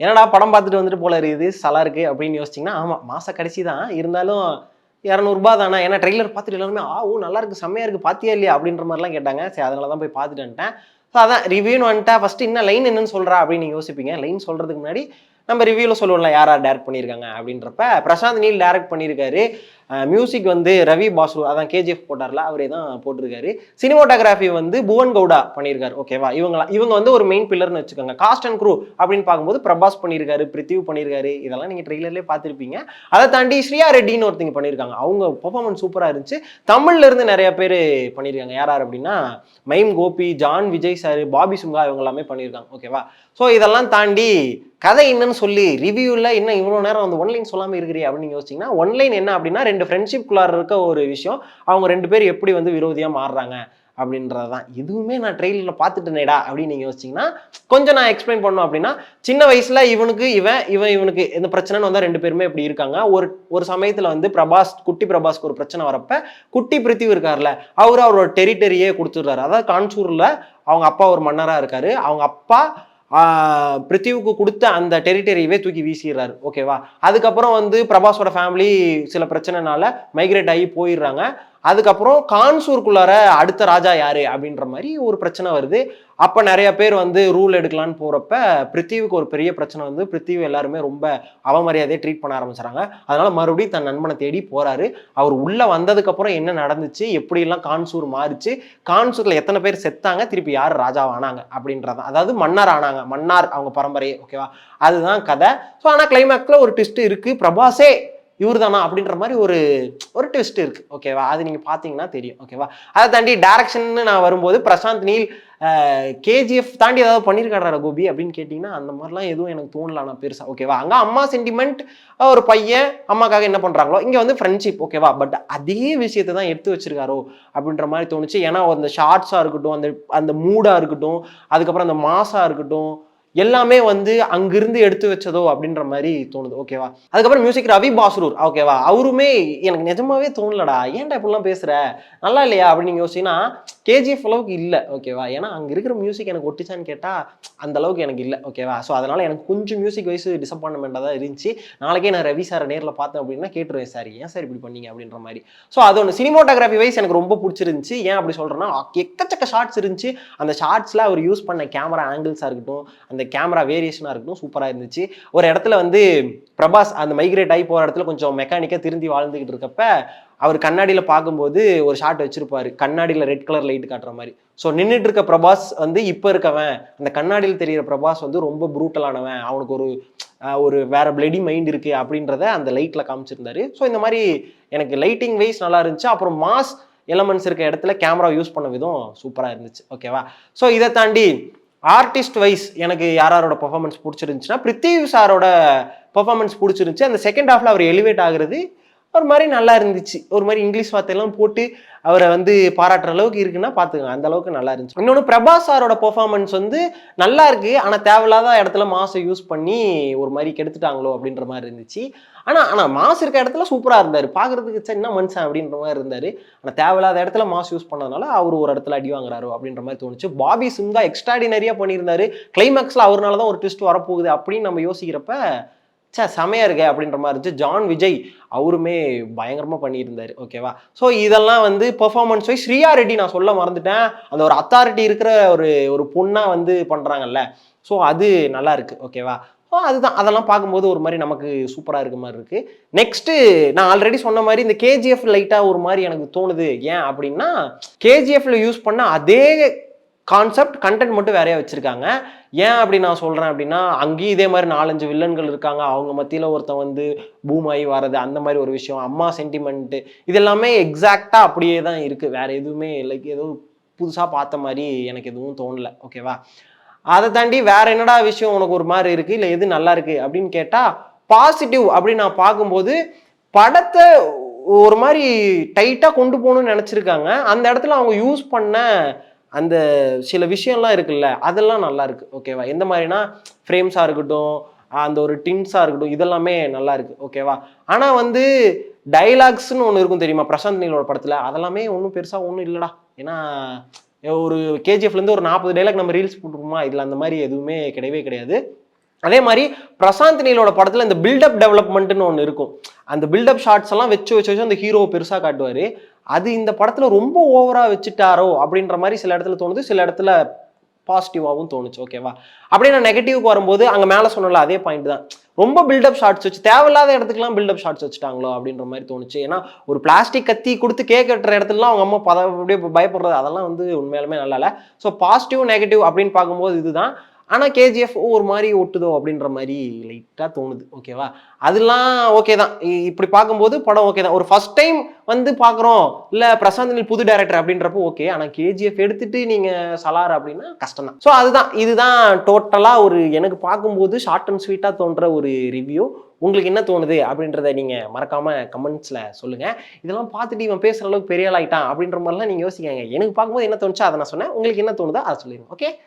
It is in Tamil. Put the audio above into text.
என்னடா படம் பார்த்துட்டு வந்துட்டு போல இருக்குது சலா இருக்கு அப்படின்னு யோசிச்சிங்கன்னா ஆமாம் மாச கடைசி தான். இருந்தாலும் இரநூறுபா தானே? ஏன்னா ட்ரெய்லர் பார்த்துட்டு எல்லாருமே ஆ ஓ நல்லா இருக்கு செம்மையாக இருக்குது பார்த்தியா இல்லையா? அப்படின்ற மாதிரிலாம் கேட்டாங்க. சரி அதனால தான் போய் பார்த்துட்டு வந்துட்டேன். ஸோ அதான் ரிவ்யூன்னு வந்துட்டா ஃபஸ்ட்டு என்ன லைன் என்னன்னு சொல்கிறா அப்படின்னு யோசிப்பீங்க. லைன் சொல்கிறதுக்கு முன்னாடி நம்ம ரிவ்யூவில் சொல்லுவோம்ல யார் யார் டேரக்ட் பண்ணியிருக்காங்க அப்படின்றப்ப பிரசாந்த் நீல் டேரக்ட் பண்ணியிருக்காரு. மியூசிக் வந்து ரவி பாசு அதான் கேஜிஎஃப் போட்டார்ல அவரே தான் போட்டிருக்காரு. சினிமோட்டோகிராஃபி வந்து புவன் கவுடா பண்ணியிருக்காரு. ஓகேவா இவங்க இவங்க வந்து ஒரு மெயின் பில்லர்னு வச்சுக்கோங்க. காஸ்ட் அண்ட் க்ரூ அப்படின்னு பார்க்கும்போது பிரபாஸ் பண்ணியிருக்காரு பிரித்திவ் பண்ணியிருக்காரு. இதெல்லாம் நீங்கள் ட்ரெய்லர்லேயே பார்த்துருப்பீங்க. அதை தாண்டி ஸ்ரீயா ரெட்டின்னு ஒருத்தங்க பண்ணியிருக்காங்க. அவங்க பெர்ஃபார்மன்ஸ் சூப்பராக இருந்துச்சு. தமிழ்ல இருந்து நிறைய பேர் பண்ணியிருக்காங்க. யார் யார் அப்படின்னா mime Gopi John Vijay sir Bobby Shunga இவங்க எல்லாமே பண்ணியிருக்காங்க. ஓகேவா ஸோ இதெல்லாம் தாண்டி கதை என்னன்னு சொல்லி ரிவ்யூவில் என்ன இவ்வளோ நேரம் வந்து ஒன்லைன் சொல்லாமல் இருக்கிறீ அப்படின்னு யோசிச்சிங்கன்னா ஒன்லைன் என்ன அப்படின்னா ரெண்டு ரெண்டு ஃப்ரெண்ட்ஷிப்குள்ளார இருக்க ஒரு விஷயம் அவங்க ரெண்டு பேர் எப்படி வந்து விரோதியாக மாறுறாங்க அப்படின்றது தான் இதுவுமே நான் ட்ரெயிலரில் பார்த்துட்டேனேடா அப்படின்னு நீங்கள் யோசிச்சிங்கன்னா கொஞ்சம் நான் எக்ஸ்பிளைன் பண்ணோம் அப்படின்னா சின்ன வயசில் இவனுக்கு இவன் இவன் இவனுக்கு இந்த பிரச்சனைன்னு வந்தால் ரெண்டு பேருமே இப்படி இருக்காங்க. ஒரு ஒரு சமயத்தில் வந்து பிரபாஸ் குட்டி பிரபாஸ்க்கு ஒரு பிரச்சனை வரப்ப குட்டி பிரித்திவ் இருக்கார்ல அவர் அவரோட டெரிட்டரியே கொடுத்துட்றாரு. அதாவது கான்சூரில் அவங்க அப்பா ஒரு மன்னராக இருக்காரு. அவங்க அப்பா பிரித்திவுக்கு கொடுத்த அந்த டெரிட்டரியவே தூக்கி வீசிடுறாரு. ஓகேவா அதுக்கப்புறம் வந்து பிரபாஸோட ஃபேமிலி சில பிரச்சனைனால மைக்ரேட் ஆகி போயிடுறாங்க. அதுக்கப்புறம் கான்சூருக்குள்ளார அடுத்த ராஜா யாரு அப்படின்ற மாதிரி ஒரு பிரச்சனை வருது. அப்போ நிறைய பேர் வந்து ரூல் எடுக்கலான்னு போறப்ப பிருத்திவிக்கு ஒரு பெரிய பிரச்சனை வந்து பிருத்திவி எல்லாருமே ரொம்ப அவமரியாதையை ட்ரீட் பண்ண ஆரம்பிச்சாங்க அதனால மறுபடியும் தன் நண்பனை தேடி போறாரு. அவர் உள்ள வந்ததுக்கு அப்புறம் என்ன நடந்துச்சு எப்படியெல்லாம் கான்சூர் மாறிச்சு கான்சூர்ல எத்தனை பேர் செத்தாங்க திருப்பி யார் ராஜாவானாங்க அப்படின்றத அதாவது மன்னார் ஆனாங்க. மன்னார் அவங்க பரம்பரையே ஓகேவா அதுதான் கதை. ஸோ ஆனால் கிளைமேக்ஸில் ஒரு ட்விஸ்ட் இருக்கு. பிரபாஸே இவர் தானா அப்படின்ற மாதிரி ஒரு ஒரு ட்விஸ்ட் இருக்கு. ஓகேவா அது நீங்க பாத்தீங்கன்னா தெரியும். ஓகேவா அதை தாண்டி டைரக்ஷன் நான் வரும்போது பிரசாந்த் நீல் கேஜிஎஃப் தாண்டி ஏதாவது பண்ணியிருக்காரா கோபி அப்படின்னு கேட்டிங்கன்னா அந்த மாதிரிலாம் எதுவும் எனக்கு தோணல நான் பெருசாக ஓகேவா அங்கே அம்மா சென்டிமெண்ட் ஒரு பையன் அம்மாக்காக என்ன பண்ணுறாங்களோ இங்கே வந்து ஃப்ரெண்ட்ஷிப் ஓகேவா பட் அதே விஷயத்தை தான் எடுத்து வச்சிருக்காரோ அப்படின்ற மாதிரி தோணுச்சு. ஏன்னா அந்த ஷார்ட்ஸாக இருக்கட்டும் அந்த அந்த மூடாக இருக்கட்டும் அதுக்கப்புறம் அந்த மாஸாக இருக்கட்டும் எல்லாமே வந்து அங்கிருந்து எடுத்து வச்சதோ அப்படின்ற மாதிரி தோணுது. ஓகேவா அதுக்கப்புறம் மியூசிக் ரவி பாசுரூர் ஓகேவா அவருமே எனக்கு நிஜமாவே தோணலடா. ஏன்டா இப்படிலாம் பேசுற? நல்லா இல்லையா? அப்படின்னு நீங்க யோசிச்சீங்கன்னா கேஜிஎஃப் அளவுக்கு இல்லை ஓகேவா ஏன்னா அங்கே இருக்கிற மியூசிக் எனக்கு ஒட்டிச்சான்னு கேட்டால் அந்த அளவுக்கு எனக்கு இல்லை ஓகேவா ஸோ அதனால் எனக்கு கொஞ்சம் மியூசிக் வைஸ் டிசப்பாயின்மெண்ட்டாக தான் இருந்துச்சு. நாளைக்கே நான் ரவி சாரை நேரில் பார்த்தேன் அப்படின்னா கேட்டுருவேன் சார் ஏன் சார் இப்படி பண்ணீங்க? அப்படின்ற மாதிரி. ஸோ அது ஒன்று சினிமோட்டோகிராஃபி வைஸ் எனக்கு ரொம்ப பிடிச்சிருந்துச்சு. ஏன் அப்படி சொல்கிறேன்னா எக்கச்சக்க ஷார்ட்ஸ் இருந்துச்சு. அந்த ஷார்ட்ஸில் அவர் யூஸ் பண்ண கேமரா ஆங்கிள்ஸாக இருக்கட்டும் அந்த கேமரா வேரியேஷனாக இருக்கட்டும் சூப்பராக இருந்துச்சு. ஒரு இடத்துல வந்து பிரபாஸ் அந்த மைக்ரேட் ஆகி போகிற இடத்துல கொஞ்சம் மெக்கானிக்காக திருந்தி வாழ்ந்துகிட்டு இருக்கப்ப அவர் கண்ணாடியில் பார்க்கும்போது ஒரு ஷாட் வச்சிருப்பாரு. கண்ணாடியில் ரெட் கலர் லைட் காட்டுற மாதிரி. ஸோ நின்றுட்டு இருக்க பிரபாஸ் வந்து இப்போ இருக்கவன் அந்த கண்ணாடியில் தெரியிற பிரபாஸ் வந்து ரொம்ப ப்ரூட்டலானவன் அவனுக்கு ஒரு ஒரு வேற பிளடி மைண்ட் இருக்கு அப்படின்றத அந்த லைட்டில் காமிச்சிருந்தாரு. ஸோ இந்த மாதிரி எனக்கு லைட்டிங் வைஸ் நல்லா இருந்துச்சு. அப்புறம் மாஸ் எலமெண்ட்ஸ் இருக்க இடத்துல கேமரா யூஸ் பண்ண விதம் சூப்பராக இருந்துச்சு. ஓகேவா ஸோ இதை தாண்டி ஆர்டிஸ்ட் வைஸ் எனக்கு யார் யாரோட பெர்ஃபார்மன்ஸ் பிடிச்சிருந்துச்சுன்னா பிருத்திவ் சாரோட பர்ஃபாமன்ஸ் பிடிச்சிருந்துச்சு. அந்த செகண்ட் ஹாஃபில் அவர் எலிவேட் ஆகுறது ஒரு மாதிரி நல்லா இருந்துச்சு. ஒரு மாதிரி இங்கிலீஷ் வார்த்தையெல்லாம் போட்டு அவரை வந்து பாராட்டுற அளவுக்கு இருக்குன்னா பார்த்துக்கலாம். அந்த அளவுக்கு நல்லா இருந்துச்சு. இன்னொன்று பிரபாஸ் சாரோட பெர்ஃபார்மன்ஸ் வந்து நல்லா இருக்கு. ஆனால் தேவையில்லாத இடத்துல மாசை யூஸ் பண்ணி ஒரு மாதிரி கெடுத்துட்டாங்களோ அப்படின்ற மாதிரி இருந்துச்சு. ஆனால் ஆனால் மாஸ் இருக்க இடத்துல சூப்பராக இருந்தார். பார்க்கறதுக்கு சார் என்ன மனுஷன் அப்படின்ற மாதிரி இருந்தார். ஆனால் தேவையில்லாத இடத்துல மாஸ் யூஸ் பண்ணதுனால அவர் ஒரு இடத்துல அடி வாங்குறாரு அப்படின்ற மாதிரி தோணுச்சு. பாபி சிம்கா எக்ஸ்ட்ராடினரியாக பண்ணியிருந்தாரு. கிளைமேக்ஸில் அவர்னால தான் ஒரு ட்விஸ்ட் வரப்போகுது அப்படின்னு நம்ம யோசிக்கிறப்ப சே செமையா இருக்கே அப்படின்ற மாதிரி இருந்துச்சு. ஜான் விஜய் அவருமே பயங்கரமாக பண்ணியிருந்தார் ஓகேவா ஸோ இதெல்லாம் வந்து பெர்ஃபார்மன்ஸ் வைஸ் ஸ்ரீயா ரெட்டி நான் சொல்ல மறந்துட்டேன். அந்த ஒரு அத்தாரிட்டி இருக்கிற ஒரு ஒரு பொண்ணாக வந்து பண்ணுறாங்கல்ல ஸோ அது நல்லா இருக்குது ஓகேவா ஸோ அதுதான். அதெல்லாம் பார்க்கும்போது ஒரு மாதிரி நமக்கு சூப்பராக இருக்க மாதிரி இருக்குது நெக்ஸ்ட்டு நான் ஆல்ரெடி சொன்ன மாதிரி இந்த கேஜிஎஃப் லைட்டாக ஒரு மாதிரி எனக்கு தோணுது. ஏன் அப்படின்னா கேஜிஎஃப்ல யூஸ் பண்ண அதே கான்செப்ட் கண்டென்ட் மட்டும் வேறையா வச்சிருக்காங்க. ஏன் அப்படி நான் சொல்றேன் அப்படின்னா அங்கேயும் இதே மாதிரி நாலஞ்சு வில்லன்கள் இருக்காங்க. அவங்க மத்தியில ஒருத்தன் வந்து பூமாயி வர்றது அந்த மாதிரி ஒரு விஷயம். அம்மா சென்டிமெண்ட்டு இது எல்லாமே எக்ஸாக்டா அப்படியே தான் இருக்கு. வேற எதுவுமே லைக் ஏதோ புதுசாக பார்த்த மாதிரி எனக்கு எதுவும் தோணல. ஓகேவா அதை தாண்டி வேற என்னடா விஷயம் உனக்கு ஒரு மாதிரி இருக்கு? இல்லை எது நல்லா இருக்கு? அப்படின்னு கேட்டால் பாசிட்டிவ் அப்படின்னு நான் பார்க்கும்போது படத்தை ஒரு மாதிரி டைட்டாக கொண்டு போகணும்னு நினச்சிருக்காங்க. அந்த இடத்துல அவங்க யூஸ் பண்ண அந்த சில விஷயம்லாம் இருக்குல்ல அதெல்லாம் நல்லா இருக்கு. ஓகேவா எந்த மாதிரினா ஃப்ரேம்ஸாக இருக்கட்டும் அந்த ஒரு டின்ஸாக இருக்கட்டும் இதெல்லாமே நல்லா இருக்கு. ஓகேவா ஆனால் வந்து டைலாக்ஸ்னு ஒன்று இருக்கும் தெரியுமா? பிரசாந்த் நீலோட படத்தில்? அதெல்லாமே ஒன்றும் பெருசாக ஒன்றும் இல்லைடா. ஏன்னா ஒரு கேஜிஎஃப்லேருந்து ஒரு நாற்பது டைலாக் நம்ம ரீல்ஸ் போட்டுருமா இதில் அந்த மாதிரி எதுவுமே கிடையவே கிடையாது. அதே மாதிரி பிரசாந்த் நீலோட படத்துல இந்த பில்டப் டெவலப்மெண்ட்னு ஒன்று இருக்கும். அந்த பில்டப் ஷார்ட்ஸ் எல்லாம் வச்சு வச்சு வச்சு அந்த ஹீரோவை பெருசா காட்டுவாரு. அது இந்த படத்துல ரொம்ப ஓவரா வச்சுட்டாரோ அப்படின்ற மாதிரி சில இடத்துல தோணுது. சில இடத்துல பாசிட்டிவாகவும் தோணுச்சு. ஓகேவா அப்படியே நான் நெகட்டிவ்க்கு வரும்போது அங்கே மேலே சொன்னல அதே பாயிண்ட் தான். ரொம்ப பில்டப் ஷார்ட்ஸ் வச்சு தேவையில்லாத இடத்துக்குலாம் பில்டப் ஷார்ட்ஸ் வச்சுட்டாங்களோ அப்படின்ற மாதிரி தோணுச்சு. ஏன்னா ஒரு பிளாஸ்டிக் கத்தி கொடுத்து கேக் கட்டுற இடத்துலலாம் அவங்க அம்மா பத அப்படியே பயப்படுறது அதெல்லாம் வந்து உண்மையாலுமே நல்லா இல்லை ஸோ பாசிட்டிவ் நெகட்டிவ் அப்படின்னு பார்க்கும்போது இதுதான். ஆனால் கேஜிஎஃப் ஒரு மாதிரி ஒட்டுதோ அப்படின்ற மாதிரி லைட்டாக தோணுது ஓகேவா அதெல்லாம் ஓகே தான். இ- இப்படி பார்க்கும்போது படம் ஓகே தான். ஒரு ஃபர்ஸ்ட் டைம் வந்து பார்க்குறோம். இல்லை பிரசாந்த் நில் புது டேரக்டர் அப்படின்றப்போ ஓகே ஆனால் கேஜிஎஃப் எடுத்துட்டு நீங்கள் சலார் அப்படின்னா கஷ்டம் தான். ஸோ அதுதான். இதுதான் டோட்டலாக ஒரு எனக்கு பார்க்கும்போது ஷார்ட் அண்ட் ஸ்வீட்டாக தோன்ற ஒரு ரிவ்யூ உங்களுக்கு என்ன தோணுது அப்படின்றத நீங்கள் மறக்காமல் கமெண்ட்ஸில் சொல்லுங்கள் இதெல்லாம் பார்த்துட்டு இவன் பேசுகிற அளவுக்கு பெரிய ஆள் அப்படின்ற மாதிரிலாம் நீங்கள் யோசிக்காங்க எனக்கு பார்க்கும்போது என்ன தோணுச்சோ அதை நான் சொன்னேன். உங்களுக்கு என்ன தோணுதோ அதை சொல்லிடுங்க ஓகே